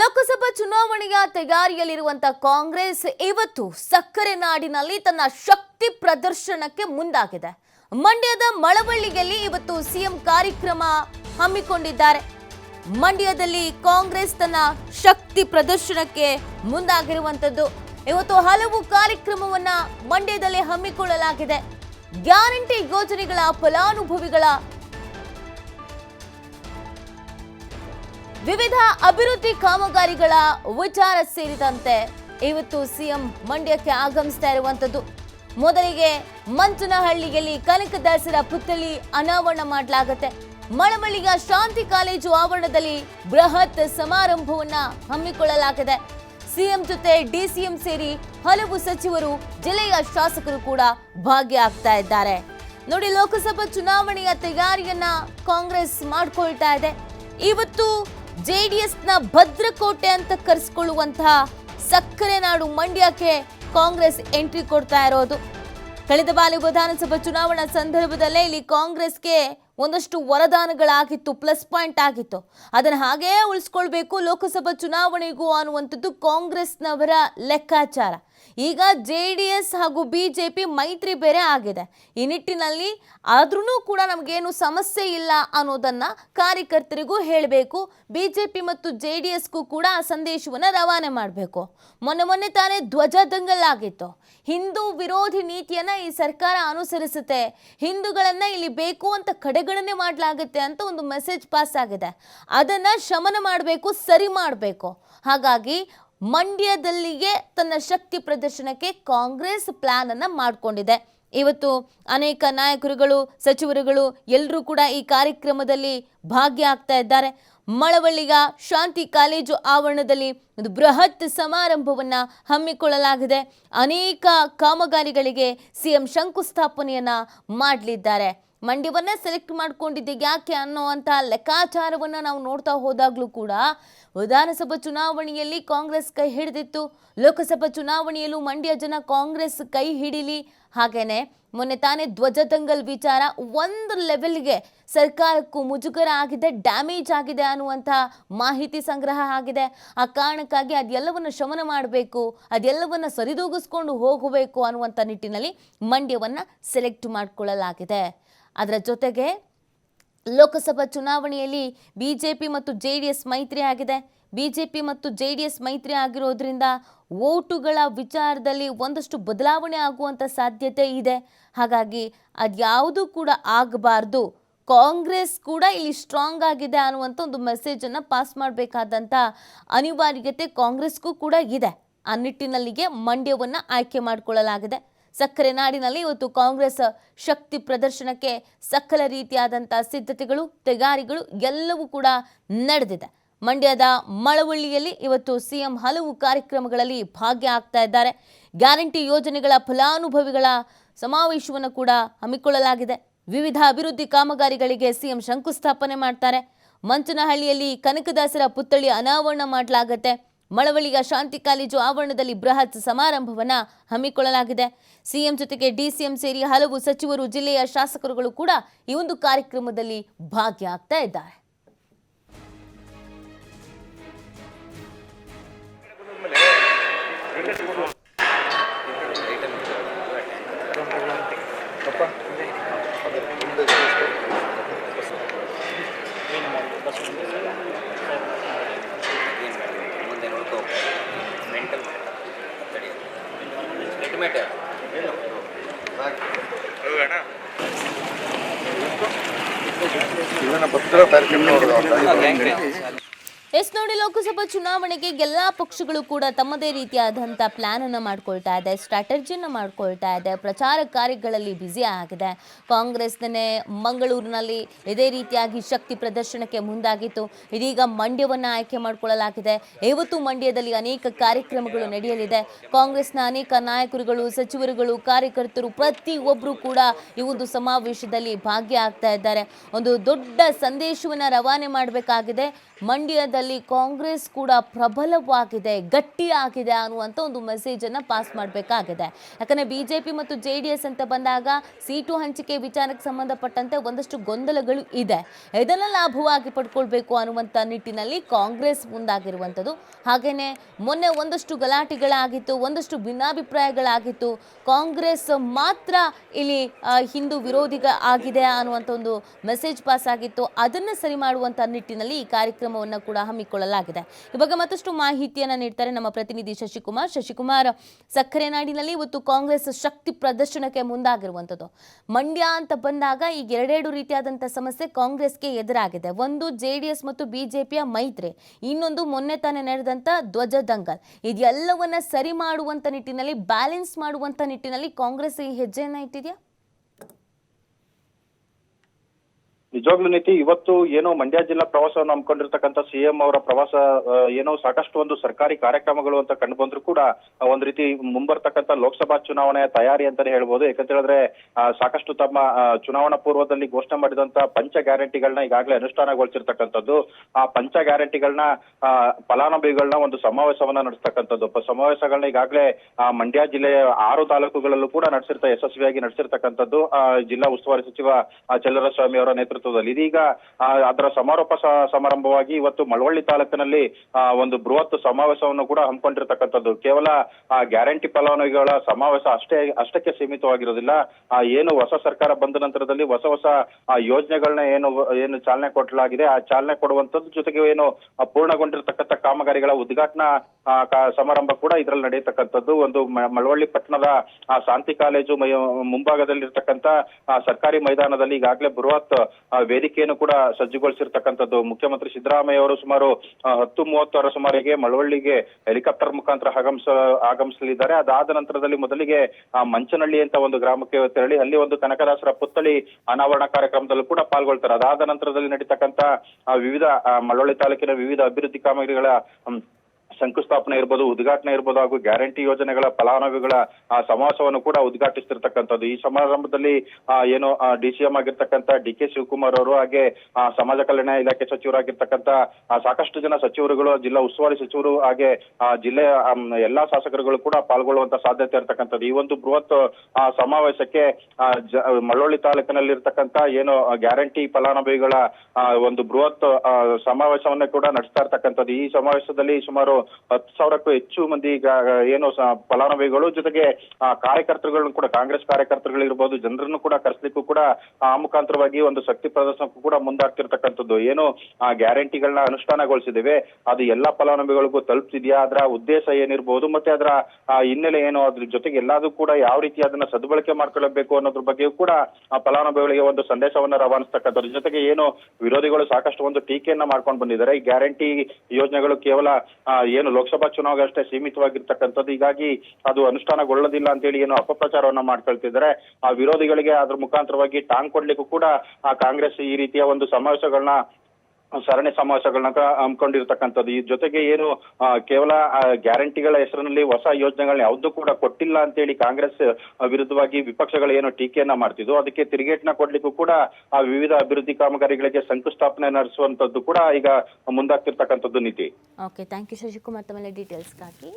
ಲೋಕಸಭಾ ಚುನಾವಣೆಯ ತಯಾರಿಯಲ್ಲಿರುವಂತಹ ಕಾಂಗ್ರೆಸ್ ಇವತ್ತು ಸಕ್ಕರೆ ನಾಡಿನಲ್ಲಿ ತನ್ನ ಶಕ್ತಿ ಪ್ರದರ್ಶನಕ್ಕೆ ಮುಂದಾಗಿದೆ. ಮಂಡ್ಯದ ಮಳವಳ್ಳಿಯಲ್ಲಿ ಇವತ್ತು ಸಿಎಂ ಕಾರ್ಯಕ್ರಮ ಹಮ್ಮಿಕೊಂಡಿದ್ದಾರೆ. ಮಂಡ್ಯದಲ್ಲಿ ಕಾಂಗ್ರೆಸ್ ತನ್ನ ಶಕ್ತಿ ಪ್ರದರ್ಶನಕ್ಕೆ ಮುಂದಾಗಿರುವಂತದ್ದು. ಇವತ್ತು ಹಲವು ಕಾರ್ಯಕ್ರಮವನ್ನ ಮಂಡ್ಯದಲ್ಲಿ ಹಮ್ಮಿಕೊಳ್ಳಲಾಗಿದೆ. ಗ್ಯಾರಂಟಿ ಯೋಜನೆಗಳ ಫಲಾನುಭವಿಗಳ ವಿವಿಧ ಅಭಿವೃದ್ಧಿ ಕಾಮಗಾರಿಗಳ ವಿಚಾರ ಸೇರಿದಂತೆ ಇವತ್ತು ಸಿಎಂ ಮಂಡ್ಯಕ್ಕೆ ಆಗಮಿಸ್ತಾ ಇರುವಂತದ್ದು. ಮೊದಲಿಗೆ ಮಂಚನಹಳ್ಳಿಯಲ್ಲಿ ಕನಕದಾಸರ ಪುತ್ಥಳಿ ಅನಾವರಣ ಮಾಡಲಾಗುತ್ತೆ. ಮಳಮಳ್ಳಿಯ ಶಾಂತಿ ಕಾಲೇಜು ಆವರಣದಲ್ಲಿ ಬೃಹತ್ ಸಮಾರಂಭವನ್ನ ಹಮ್ಮಿಕೊಳ್ಳಲಾಗಿದೆ. ಸಿಎಂ ಜೊತೆ ಡಿಸಿಎಂ ಸೇರಿ ಹಲವು ಸಚಿವರು, ಜಿಲ್ಲೆಯ ಶಾಸಕರು ಕೂಡ ಭಾಗಿಯಾಗ್ತಾ ಇದ್ದಾರೆ. ನೋಡಿ, ಲೋಕಸಭಾ ಚುನಾವಣೆಯ ತಯಾರಿಯನ್ನ ಕಾಂಗ್ರೆಸ್ ಮಾಡ್ಕೊಳ್ತಾ ಇದೆ. ಇವತ್ತು ಜೆಡಿಎಸ್ನ ಭದ್ರಕೋಟೆ ಅಂತ ಕರೆಸ್ಕೊಳ್ಳುವಂತಹ ಸಕ್ಕರೆ ನಾಡು ಮಂಡ್ಯಕ್ಕೆ ಕಾಂಗ್ರೆಸ್ ಎಂಟ್ರಿ ಕೊಡ್ತಾ ಇರೋದು. ಕಳೆದ ಬಾರಿ ವಿಧಾನಸಭಾ ಚುನಾವಣಾ ಸಂದರ್ಭದಲ್ಲೇ ಇಲ್ಲಿ ಕಾಂಗ್ರೆಸ್ಗೆ ಒಂದಷ್ಟು ವರದಾನಗಳಾಗಿತ್ತು, ಪ್ಲಸ್ ಪಾಯಿಂಟ್ ಆಗಿತ್ತು. ಅದನ್ನು ಹಾಗೇ ಉಳಿಸ್ಕೊಳ್ಬೇಕು, ಲೋಕಸಭಾ ಚುನಾವಣೆಗೂ ಅನ್ನುವಂಥದ್ದು ಕಾಂಗ್ರೆಸ್ನವರ ಲೆಕ್ಕಾಚಾರ. ಈಗ ಜೆ ಡಿ ಎಸ್ ಹಾಗೂ ಬಿ ಜೆ ಪಿ ಮೈತ್ರಿ ಬೇರೆ ಆಗಿದೆ. ಈ ನಿಟ್ಟಿನಲ್ಲಿ ಆದ್ರೂ ಕೂಡ ನಮಗೇನು ಸಮಸ್ಯೆ ಇಲ್ಲ ಅನ್ನೋದನ್ನ ಕಾರ್ಯಕರ್ತರಿಗೂ ಹೇಳಬೇಕು. ಬಿ ಜೆ ಪಿ ಮತ್ತು ಜೆ ಡಿ ಎಸ್ಗೂ ಕೂಡ ಆ ಸಂದೇಶವನ್ನು ರವಾನೆ ಮಾಡಬೇಕು. ಮೊನ್ನೆ ಮೊನ್ನೆ ತಾನೇ ಧ್ವಜ ದಂಗಲ್ ಆಗಿತ್ತು. ಹಿಂದೂ ವಿರೋಧಿ ನೀತಿಯನ್ನ ಈ ಸರ್ಕಾರ ಅನುಸರಿಸುತ್ತೆ. ಹಿಂದೂಗಳನ್ನ ಇಲ್ಲಿ ಬೇಕು ಅಂತ ಕಡೆಗಣನೆ ಮಾಡಲಾಗುತ್ತೆ ಅಂತ ಒಂದು ಮೆಸೇಜ್ ಪಾಸ್ ಆಗಿದೆ. ಅದನ್ನ ಶಮನ ಮಾಡಬೇಕು, ಸರಿ ಮಾಡಬೇಕು. ಹಾಗಾಗಿ ಮಂಡ್ಯದಲ್ಲಿಗೆ ತನ್ನ ಶಕ್ತಿ ಪ್ರದರ್ಶನಕ್ಕೆ ಕಾಂಗ್ರೆಸ್ ಪ್ಲಾನ್ ಅನ್ನ ಮಾಡಿಕೊಂಡಿದೆ. ಇವತ್ತು ಅನೇಕ ನಾಯಕರುಗಳು, ಸಚಿವರುಗಳು ಎಲ್ಲರೂ ಕೂಡ ಈ ಕಾರ್ಯಕ್ರಮದಲ್ಲಿ ಭಾಗಿಯಾಗ್ತಾ ಇದ್ದಾರೆ. ಮಳವಳ್ಳಿಯ ಶಾಂತಿ ಕಾಲೇಜು ಆವರಣದಲ್ಲಿ ಒಂದು ಬೃಹತ್ ಸಮಾರಂಭವನ್ನ ಹಮ್ಮಿಕೊಳ್ಳಲಾಗಿದೆ. ಅನೇಕ ಕಾಮಗಾರಿಗಳಿಗೆ ಸಿಎಂ ಶಂಕುಸ್ಥಾಪನೆಯನ್ನ ಮಾಡಲಿದ್ದಾರೆ. ಮಂಡ್ಯವನ್ನ ಸೆಲೆಕ್ಟ್ ಮಾಡ್ಕೊಂಡಿದ್ದೆ ಯಾಕೆ ಅನ್ನೋವಂಥ ಲೆಕ್ಕಾಚಾರವನ್ನು ನಾವು ನೋಡ್ತಾ ಹೋದಾಗಲೂ ಕೂಡ ವಿಧಾನಸಭಾ ಚುನಾವಣೆಯಲ್ಲಿ ಕಾಂಗ್ರೆಸ್ ಕೈ ಹಿಡಿದಿತ್ತು. ಲೋಕಸಭಾ ಚುನಾವಣೆಯಲ್ಲೂ ಮಂಡ್ಯ ಜನ ಕಾಂಗ್ರೆಸ್ ಕೈ ಹಿಡಿಲಿ. ಹಾಗೇನೆ ಮೊನ್ನೆ ತಾನೇ ಧ್ವಜದಂಗಲ್ ವಿಚಾರ ಒಂದು ಲೆವೆಲ್ಗೆ ಸರ್ಕಾರಕ್ಕೂ ಮುಜುಗರ ಆಗಿದೆ ಡ್ಯಾಮೇಜ್ ಆಗಿದೆ ಅನ್ನುವಂಥ ಮಾಹಿತಿ ಸಂಗ್ರಹ ಆಗಿದೆ. ಆ ಕಾರಣಕ್ಕಾಗಿ ಅದೆಲ್ಲವನ್ನು ಶಮನ ಮಾಡಬೇಕು, ಅದೆಲ್ಲವನ್ನು ಸರಿದೂಗಿಸ್ಕೊಂಡು ಹೋಗಬೇಕು ಅನ್ನುವಂಥ ನಿಟ್ಟಿನಲ್ಲಿ ಮಂಡ್ಯವನ್ನು ಸೆಲೆಕ್ಟ್ ಮಾಡಿಕೊಳ್ಳಲಾಗಿದೆ. ಅದರ ಜೊತೆಗೆ ಲೋಕಸಭಾ ಚುನಾವಣೆಯಲ್ಲಿ ಬಿಜೆಪಿ ಮತ್ತು ಜೆ ಡಿ ಎಸ್ ಮೈತ್ರಿ ಆಗಿದೆ. ಬಿಜೆಪಿ ಮತ್ತು ಜೆ ಡಿ ಎಸ್ ಮೈತ್ರಿ ಆಗಿರೋದ್ರಿಂದ ಓಟುಗಳ ವಿಚಾರದಲ್ಲಿ ಒಂದಷ್ಟು ಬದಲಾವಣೆ ಆಗುವಂಥ ಸಾಧ್ಯತೆ ಇದೆ. ಹಾಗಾಗಿ ಅದ್ಯಾವುದು ಕೂಡ ಆಗಬಾರ್ದು. ಕಾಂಗ್ರೆಸ್ ಕೂಡ ಇಲ್ಲಿ ಸ್ಟ್ರಾಂಗ್ ಆಗಿದೆ ಅನ್ನುವಂಥ ಒಂದು ಮೆಸೇಜನ್ನು ಪಾಸ್ ಮಾಡಬೇಕಾದಂಥ ಅನಿವಾರ್ಯತೆ ಕಾಂಗ್ರೆಸ್ಗೂ ಕೂಡ ಇದೆ. ಆ ನಿಟ್ಟಿನಲ್ಲಿಗೆ ಮಂಡ್ಯವನ್ನು ಆಯ್ಕೆ ಮಾಡಿಕೊಳ್ಳಲಾಗಿದೆ. ಸಕ್ಕರೆ ನಾಡಿನಲ್ಲಿ ಇವತ್ತು ಕಾಂಗ್ರೆಸ್ ಶಕ್ತಿ ಪ್ರದರ್ಶನಕ್ಕೆ ಸಕಲ ರೀತಿಯಾದಂಥ ಸಿದ್ಧತೆಗಳು, ತೆಗಾರಿಗಳು ಎಲ್ಲವೂ ಕೂಡ ನಡೆದಿದೆ. ಮಂಡ್ಯದ ಮಳವಳ್ಳಿಯಲ್ಲಿ ಇವತ್ತು ಸಿಎಂ ಹಲವು ಕಾರ್ಯಕ್ರಮಗಳಲ್ಲಿ ಭಾಗಿಯಾಗ್ತಾ ಇದ್ದಾರೆ. ಗ್ಯಾರಂಟಿ ಯೋಜನೆಗಳ ಫಲಾನುಭವಿಗಳ ಸಮಾವೇಶವನ್ನು ಕೂಡ ಹಮ್ಮಿಕೊಳ್ಳಲಾಗಿದೆ. ವಿವಿಧ ಅಭಿವೃದ್ಧಿ ಕಾಮಗಾರಿಗಳಿಗೆ ಸಿಎಂ ಶಂಕುಸ್ಥಾಪನೆ ಮಾಡ್ತಾರೆ. ಮಂಚನಹಳ್ಳಿಯಲ್ಲಿ ಕನಕದಾಸರ ಪುತ್ಥಳಿ ಅನಾವರಣ ಮಾಡಲಾಗುತ್ತೆ. ಮಳವಳ್ಳಿಯ ಶಾಂತಿ ಕಾಲೇಜು ಆವರಣದಲ್ಲಿ ಬೃಹತ್ ಸಮಾರಂಭವನ್ನ ಹಮ್ಮಿಕೊಳ್ಳಲಾಗಿದೆ. ಸಿಎಂ ಜೊತೆಗೆ ಡಿಸಿಎಂ ಸೇರಿ ಹಲವು ಸಚಿವರು, ಜಿಲ್ಲೆಯ ಶಾಸಕರುಗಳು ಕೂಡ ಈ ಒಂದು ಕಾರ್ಯಕ್ರಮದಲ್ಲಿ ಭಾಗಿಯಾಗ್ತಾ ಇದ್ದಾರೆ. ಇವನ ಭಕ್ತರ ಕಾರ್ಯಕ್ರಮ ಎಸ್ ನೋಡಿ, ಲೋಕಸಭಾ ಚುನಾವಣೆಗೆ ಎಲ್ಲಾ ಪಕ್ಷಗಳು ಕೂಡ ತಮ್ಮದೇ ರೀತಿಯಾದಂಥ ಪ್ಲಾನ್ ಅನ್ನು ಮಾಡ್ಕೊಳ್ತಾ ಇದೆ, ಸ್ಟ್ರಾಟಜಿಯನ್ನು ಮಾಡ್ಕೊಳ್ತಾ ಇದೆ, ಪ್ರಚಾರ ಕಾರ್ಯಗಳಲ್ಲಿ ಬ್ಯುಸಿ ಆಗಿದೆ. ಕಾಂಗ್ರೆಸ್ನೇ ಮಂಗಳೂರಿನಲ್ಲಿ ಇದೇ ರೀತಿಯಾಗಿ ಶಕ್ತಿ ಪ್ರದರ್ಶನಕ್ಕೆ ಮುಂದಾಗಿತ್ತು. ಇದೀಗ ಮಂಡ್ಯವನ್ನು ಆಯ್ಕೆ ಮಾಡಿಕೊಳ್ಳಲಾಗಿದೆ. ಇವತ್ತು ಮಂಡ್ಯದಲ್ಲಿ ಅನೇಕ ಕಾರ್ಯಕ್ರಮಗಳು ನಡೆಯಲಿದೆ. ಕಾಂಗ್ರೆಸ್ನ ಅನೇಕ ನಾಯಕರುಗಳು, ಸಚಿವರುಗಳು, ಕಾರ್ಯಕರ್ತರು ಪ್ರತಿಯೊಬ್ಬರು ಕೂಡ ಈ ಒಂದು ಸಮಾವೇಶದಲ್ಲಿ ಭಾಗಿಯಾಗ್ತಾ ಇದ್ದಾರೆ. ಒಂದು ದೊಡ್ಡ ಸಂದೇಶವನ್ನು ರವಾನೆ ಮಾಡಬೇಕಾಗಿದೆ. ಮಂಡ್ಯದಲ್ಲಿ ನಿಟ್ಟಿನಲ್ಲಿ ಕಾಂಗ್ರೆಸ್ ಕೂಡ ಪ್ರಬಲವಾಗಿದೆ, ಗಟ್ಟಿಯಾಗಿದೆ ಅನ್ನುವಂಥ ಒಂದು ಮೆಸೇಜನ್ನು ಪಾಸ್ ಮಾಡಬೇಕಾಗಿದೆ. ಯಾಕಂದರೆ ಬಿ ಜೆ ಪಿ ಮತ್ತು ಜೆ ಅಂತ ಬಂದಾಗ ಸೀಟು ಹಂಚಿಕೆ ವಿಚಾರಕ್ಕೆ ಸಂಬಂಧಪಟ್ಟಂತೆ ಒಂದಷ್ಟು ಗೊಂದಲಗಳು ಇದೆ. ಇದನ್ನ ಲಾಭವಾಗಿ ಪಡ್ಕೊಳ್ಬೇಕು ಅನ್ನುವಂಥ ನಿಟ್ಟಿನಲ್ಲಿ ಕಾಂಗ್ರೆಸ್ ಮುಂದಾಗಿರುವಂಥದ್ದು. ಹಾಗೆಯೇ ಮೊನ್ನೆ ಒಂದಷ್ಟು ಗಲಾಟೆಗಳಾಗಿತ್ತು, ಒಂದಷ್ಟು ಭಿನ್ನಾಭಿಪ್ರಾಯಗಳಾಗಿತ್ತು. ಕಾಂಗ್ರೆಸ್ ಮಾತ್ರ ಇಲ್ಲಿ ಹಿಂದೂ ವಿರೋಧಿಗ ಆಗಿದೆ ಅನ್ನುವಂಥ ಒಂದು ಮೆಸೇಜ್ ಪಾಸ್ ಆಗಿತ್ತು. ಅದನ್ನು ಸರಿ ಮಾಡುವಂಥ ನಿಟ್ಟಿನಲ್ಲಿ ಈ ಕಾರ್ಯಕ್ರಮವನ್ನು ಕೂಡ ಹಮ್ಮಿಕೊಳ್ಳಲಾಗಿದೆ. ಈ ಬಗ್ಗೆ ಮತ್ತಷ್ಟು ಮಾಹಿತಿಯನ್ನು ನೀಡ್ತಾರೆ ನಮ್ಮ ಪ್ರತಿನಿಧಿ ಶಶಿಕುಮಾರ್. ಶಶಿಕುಮಾರ್, ಸಕ್ಕರೆ ನಾಡಿನಲ್ಲಿ ಇವತ್ತು ಕಾಂಗ್ರೆಸ್ ಶಕ್ತಿ ಪ್ರದರ್ಶನಕ್ಕೆ ಮುಂದಾಗಿರುವಂಥದ್ದು. ಮಂಡ್ಯ ಅಂತ ಬಂದಾಗ ಈಗ ಎರಡೆರಡು ರೀತಿಯಾದಂಥ ಸಮಸ್ಯೆ ಕಾಂಗ್ರೆಸ್ಗೆ ಎದುರಾಗಿದೆ. ಒಂದು ಜೆ ಡಿ ಎಸ್ ಮತ್ತು ಬಿಜೆಪಿಯ ಮೈತ್ರಿ, ಇನ್ನೊಂದು ಮೊನ್ನೆ ತಾನೇ ನಡೆದಂಥ ಧ್ವಜ ದಂಗಲ್. ಇದೆಲ್ಲವನ್ನ ಸರಿ ಮಾಡುವಂಥ ನಿಟ್ಟಿನಲ್ಲಿ, ಬ್ಯಾಲೆನ್ಸ್ ಮಾಡುವಂಥ ನಿಟ್ಟಿನಲ್ಲಿ ಕಾಂಗ್ರೆಸ್ ಈ ಹೆಜ್ಜೆಯನ್ನ ಇಟ್ಟಿದೆಯಾ? ನಿಜವಾಗ್ಲೂ ನೀತಿ, ಇವತ್ತು ಏನೋ ಮಂಡ್ಯ ಜಿಲ್ಲಾ ಪ್ರವಾಸವನ್ನು ಹಮ್ಮಿಕೊಂಡಿರ್ತಕ್ಕಂಥ ಸಿಎಂ ಅವರ ಪ್ರವಾಸ ಏನೋ ಸಾಕಷ್ಟು ಒಂದು ಸರ್ಕಾರಿ ಕಾರ್ಯಕ್ರಮಗಳು ಅಂತ ಕಂಡು ಬಂದ್ರು ಕೂಡ ಒಂದ್ ರೀತಿ ಮುಂಬರ್ತಕ್ಕಂಥ ಲೋಕಸಭಾ ಚುನಾವಣೆಯ ತಯಾರಿ ಅಂತಾನೆ ಹೇಳ್ಬೋದು. ಯಾಕಂತ ಹೇಳಿದ್ರೆ ಸಾಕಷ್ಟು ತಮ್ಮ ಚುನಾವಣಾ ಪೂರ್ವದಲ್ಲಿ ಘೋಷಣೆ ಮಾಡಿದಂತ ಪಂಚ ಗ್ಯಾರಂಟಿಗಳನ್ನ ಈಗಾಗಲೇ ಅನುಷ್ಠಾನಗೊಳಿಸಿರ್ತಕ್ಕಂಥದ್ದು. ಆ ಪಂಚ ಗ್ಯಾರಂಟಿಗಳನ್ನ ಫಲಾನುಭವಿಗಳನ್ನ ಒಂದು ಸಮಾವೇಶವನ್ನ ನಡೆಸ್ತಕ್ಕಂಥದ್ದು. ಸಮಾವೇಶಗಳನ್ನ ಈಗಾಗಲೇ ಮಂಡ್ಯ ಜಿಲ್ಲೆಯ ಆರು ತಾಲೂಕುಗಳಲ್ಲೂ ಕೂಡ ನಡೆಸಿರ್ತ, ಯಶಸ್ವಿಯಾಗಿ ನಡೆಸಿರ್ತಕ್ಕಂಥದ್ದು. ಜಿಲ್ಲಾ ಉಸ್ತುವಾರಿ ಸಚಿವ ಚಲ್ಲರಸ್ವಾಮಿ ಅವರ ಅವರ ನೇತೃತ್ವದಲ್ಲಿ ಇದೀಗ ಅದರ ಸಮಾರೋಪ ಸಮಾರಂಭವಾಗಿ ಇವತ್ತು ಮಳವಳ್ಳಿ ತಾಲೂಕಿನಲ್ಲಿ ಒಂದು ಬೃಹತ್ ಸಮಾವೇಶವನ್ನು ಕೂಡ ಹಮ್ಮಿಕೊಂಡಿರ್ತಕ್ಕಂಥದ್ದು. ಕೇವಲ ಗ್ಯಾರಂಟಿ ಫಲಾನುಭವಿಗಳ ಸಮಾವೇಶ ಅಷ್ಟೇ ಅಷ್ಟಕ್ಕೆ ಸೀಮಿತವಾಗಿರೋದಿಲ್ಲ. ಆ, ಏನು ಹೊಸ ಸರ್ಕಾರ ಬಂದ ನಂತರದಲ್ಲಿ ಹೊಸ ಹೊಸ ಯೋಜನೆಗಳನ್ನ ಏನು ಏನು ಚಾಲನೆ ಕೊಡಲಾಗಿದೆ. ಆ ಚಾಲನೆ ಕೊಡುವಂತದ್ದು ಜೊತೆಗೆ ಏನು ಪೂರ್ಣಗೊಂಡಿರತಕ್ಕಂಥ ಕಾಮಗಾರಿಗಳ ಉದ್ಘಾಟನಾ ಸಮಾರಂಭ ಕೂಡ ಇದರಲ್ಲಿ ನಡೆಯತಕ್ಕಂಥದ್ದು. ಒಂದು ಮಳವಳ್ಳಿ ಪಟ್ಟಣದ ಶಾಂತಿ ಕಾಲೇಜು ಮುಂಭಾಗದಲ್ಲಿರ್ತಕ್ಕಂಥ ಸರ್ಕಾರಿ ಮೈದಾನದಲ್ಲಿ ಈಗಾಗಲೇ ಬೃಹತ್ ವೇದಿಕೆಯನ್ನು ಕೂಡ ಸಜ್ಜುಗೊಳಿಸಿರ್ತಕ್ಕಂಥದ್ದು. ಮುಖ್ಯಮಂತ್ರಿ ಸಿದ್ದರಾಮಯ್ಯ ಅವರು ಸುಮಾರು ಹತ್ತು ಮೂವತ್ತರ ಸುಮಾರಿಗೆ ಮಳವಳ್ಳಿಗೆ ಹೆಲಿಕಾಪ್ಟರ್ ಮುಖಾಂತರ ಆಗಮಿಸ ಆಗಮಿಸಲಿದ್ದಾರೆ. ಅದಾದ ನಂತರದಲ್ಲಿ ಮೊದಲಿಗೆ ಮಂಚನಹಳ್ಳಿ ಅಂತ ಒಂದು ಗ್ರಾಮಕ್ಕೆ ತೆರಳಿ ಅಲ್ಲಿ ಒಂದು ಕನಕದಾಸರ ಪುತ್ಥಳಿ ಅನಾವರಣ ಕಾರ್ಯಕ್ರಮದಲ್ಲೂ ಕೂಡ ಪಾಲ್ಗೊಳ್ತಾರೆ. ಅದಾದ ನಂತರದಲ್ಲಿ ನಡೀತಕ್ಕಂಥ ಆ, ವಿವಿಧ ಮಳವಳ್ಳಿ ತಾಲೂಕಿನ ವಿವಿಧ ಅಭಿವೃದ್ಧಿ ಕಾಮಗಾರಿಗಳ ಶಂಕುಸ್ಥಾಪನೆ ಇರ್ಬೋದು, ಉದ್ಘಾಟನೆ ಇರ್ಬೋದು ಹಾಗೂ ಗ್ಯಾರಂಟಿ ಯೋಜನೆಗಳ ಫಲಾನುಭವಿಗಳ ಸಮಾವೇಶವನ್ನು ಕೂಡ ಉದ್ಘಾಟಿಸ್ತಿರ್ತಕ್ಕಂಥದ್ದು. ಈ ಸಮಾರಂಭದಲ್ಲಿ ಏನು ಡಿ ಸಿ ಎಂ ಆಗಿರ್ತಕ್ಕಂಥ ಡಿ ಕೆ ಶಿವಕುಮಾರ್ ಅವರು ಹಾಗೆ ಸಮಾಜ ಕಲ್ಯಾಣ ಇಲಾಖೆ ಸಚಿವರಾಗಿರ್ತಕ್ಕಂಥ ಸಾಕಷ್ಟು ಜನ ಸಚಿವರುಗಳು, ಜಿಲ್ಲಾ ಉಸ್ತುವಾರಿ ಸಚಿವರು ಹಾಗೆ ಜಿಲ್ಲೆಯ ಎಲ್ಲಾ ಶಾಸಕರುಗಳು ಕೂಡ ಪಾಲ್ಗೊಳ್ಳುವಂತ ಸಾಧ್ಯತೆ ಇರ್ತಕ್ಕಂಥದ್ದು. ಈ ಒಂದು ಬೃಹತ್ ಸಮಾವೇಶಕ್ಕೆ ಮಳ್ಳೊಳ್ಳಿ ತಾಲೂಕಿನಲ್ಲಿರ್ತಕ್ಕಂಥ ಏನು, ಗ್ಯಾರಂಟಿ ಫಲಾನುಭವಿಗಳ ಒಂದು ಬೃಹತ್ ಸಮಾವೇಶವನ್ನ ಕೂಡ ನಡೆಸ್ತಾ ಇರ್ತಕ್ಕಂಥದ್ದು. ಈ ಸಮಾವೇಶದಲ್ಲಿ ಸುಮಾರು ಹತ್ತು ಸಾವಿರಕ್ಕೂ ಹೆಚ್ಚು ಮಂದಿ ಈಗ ಏನು ಫಲಾನುಭವಿಗಳು ಜೊತೆಗೆ ಕಾರ್ಯಕರ್ತರುಗಳನ್ನು ಕೂಡ, ಕಾಂಗ್ರೆಸ್ ಕಾರ್ಯಕರ್ತರುಗಳಿರ್ಬೋದು, ಜನರನ್ನು ಕೂಡ ಕರೆಸ್ಲಿಕ್ಕೂ ಕೂಡ, ಆ, ಮುಖಾಂತರವಾಗಿ ಒಂದು ಶಕ್ತಿ ಪ್ರದರ್ಶನಕ್ಕೂ ಕೂಡ ಮುಂದಾಗ್ತಿರ್ತಕ್ಕಂಥದ್ದು. ಏನು, ಆ, ಗ್ಯಾರಂಟಿಗಳನ್ನ ಅನುಷ್ಠಾನಗೊಳಿಸಿದ್ದೇವೆ. ಅದು ಎಲ್ಲಾ ಫಲಾನುಭವಿಗಳಿಗೂ ತಲುಪ್ತಿದ್ಯಾ? ಅದರ ಉದ್ದೇಶ ಏನಿರ್ಬೋದು? ಮತ್ತೆ ಅದರ ಹಿನ್ನೆಲೆ ಏನು? ಅದ್ರ ಜೊತೆಗೆ ಎಲ್ಲದೂ ಕೂಡ ಯಾವ ರೀತಿ ಅದನ್ನ ಸದ್ಬಳಕೆ ಮಾಡ್ಕೊಳ್ಳಬೇಕು ಅನ್ನೋದ್ರ ಬಗ್ಗೆಯೂ ಕೂಡ, ಆ, ಫಲಾನುಭವಿಗಳಿಗೆ ಒಂದು ಸಂದೇಶವನ್ನ ರವಾನಿಸ್ತಕ್ಕಂಥದ್ರ ಜೊತೆಗೆ ಏನು, ವಿರೋಧಿಗಳು ಸಾಕಷ್ಟು ಒಂದು ಟೀಕೆಯನ್ನ ಮಾಡ್ಕೊಂಡು ಬಂದಿದ್ದಾರೆ. ಈ ಗ್ಯಾರಂಟಿ ಯೋಜನೆಗಳು ಕೇವಲ ಏನು ಲೋಕಸಭಾ ಚುನಾವಣೆ ಅಷ್ಟೇ ಸೀಮಿತವಾಗಿರ್ತಕ್ಕಂಥದ್ದು. ಹೀಗಾಗಿ ಅದು ಅನುಷ್ಠಾನಗೊಳ್ಳೋದಿಲ್ಲ ಅಂತೇಳಿ ಏನು ಅಪಪ್ರಚಾರವನ್ನ ಮಾಡ್ಕೊಳ್ತಿದ್ದಾರೆ. ಆ ವಿರೋಧಿಗಳಿಗೆ ಅದ್ರ ಮುಖಾಂತರವಾಗಿ ಟಾಂಗ್ ಕೊಡ್ಲಿಕ್ಕೂ ಕೂಡ ಆ ಕಾಂಗ್ರೆಸ್ ಈ ರೀತಿಯ ಒಂದು ಸಮಾವೇಶಗಳನ್ನ ಸರಣಿ ಸಮಾವೇಶಗಳನ್ನ ಹಮ್ಮಿಕೊಂಡಿರ್ತಕ್ಕಂಥದ್ದು. ಈ ಜೊತೆಗೆ ಏನು ಕೇವಲ ಆ, ಗ್ಯಾರಂಟಿಗಳ ಹೆಸರಿನಲ್ಲಿ ಹೊಸ ಯೋಜನೆಗಳನ್ನ ಯಾವ್ದು ಕೂಡ ಕೊಟ್ಟಿಲ್ಲ ಅಂತೇಳಿ ಕಾಂಗ್ರೆಸ್ ಆ, ವಿರುದ್ಧವಾಗಿ ವಿಪಕ್ಷಗಳು ಏನು ಟೀಕೆಯನ್ನ ಮಾಡ್ತಿದ್ವು. ಅದಕ್ಕೆ ತಿರುಗೇಟ್ನ ಕೊಡ್ಲಿಕ್ಕೂ ಕೂಡ ಆ ವಿವಿಧ ಅಭಿವೃದ್ಧಿ ಕಾಮಗಾರಿಗಳಿಗೆ ಶಂಕುಸ್ಥಾಪನೆ ನಡೆಸುವಂತದ್ದು ಕೂಡ ಈಗ ಮುಂದಾಗ್ತಿರ್ತಕ್ಕಂಥದ್ದು ನೀತಿ. ಓಕೆ ಥ್ಯಾಂಕ್ ಯು ಶಶಿಕುಮಾರ್ ತಮ್ಮ ಡೀಟೇಲ್ಸ್ಗಾಗಿ